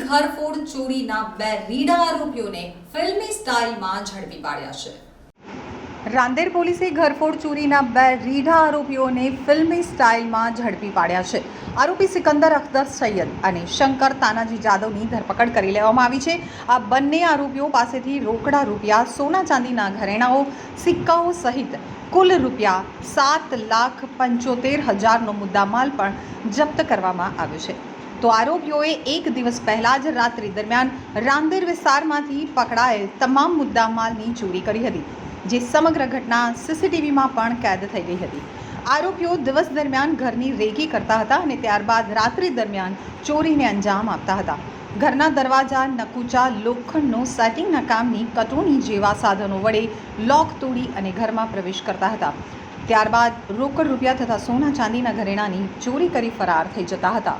ઘરફોડ ચોરીના બે રીઢા આરોપીઓને ફિલ્મી સ્ટાઇલમાં ઝડપી પાડ્યા છે. રાંદેર પોલીસે ઘરફોડ ચોરીના બે રીઢા આરોપીઓને ફિલ્મી સ્ટાઇલમાં ઝડપી પાડ્યા છે. આરોપી સિકંદર અખ્તર સૈયદ અને શંકર તાનાજી જાદવની ધરપકડ કરી લેવામાં આવી છે. આ બંને આરોપીઓ પાસેથી રોકડા રૂપિયા, સોના ચાંદીના ઘરેણાઓ, સિક્કાઓ સહિત કુલ રૂપિયા સાત લાખ પંચોતેર હજારનો મુદ્દામાલ પણ જપ્ત કરવામાં આવ્યો છે. તો આરોપીઓએ એક દિવસ પહેલા જ રાત્રિ દરમિયાન રાંદેર વિસ્તારમાંથી પકડાયેલ તમામ મુદ્દામાલની ચોરી કરી હતી, જે સમગ્ર ઘટના સીસીટીવીમાં પણ કેદ થઈ ગઈ હતી. આરોપીઓ દિવસ દરમિયાન ઘરની રેકી કરતા હતા અને ત્યારબાદ રાત્રિ દરમિયાન ચોરીને અંજામ આપતા હતા. ઘરના દરવાજા, નકુચા, લોખંડનો સેટિંગના કામની કટોણી જેવા સાધનો વડે લોક તોડી અને ઘરમાં પ્રવેશ કરતા હતા. ત્યારબાદ રોકડ રૂપિયા તથા સોના ચાંદીના ઘરેણાની ચોરી કરી ફરાર થઈ જતા હતા.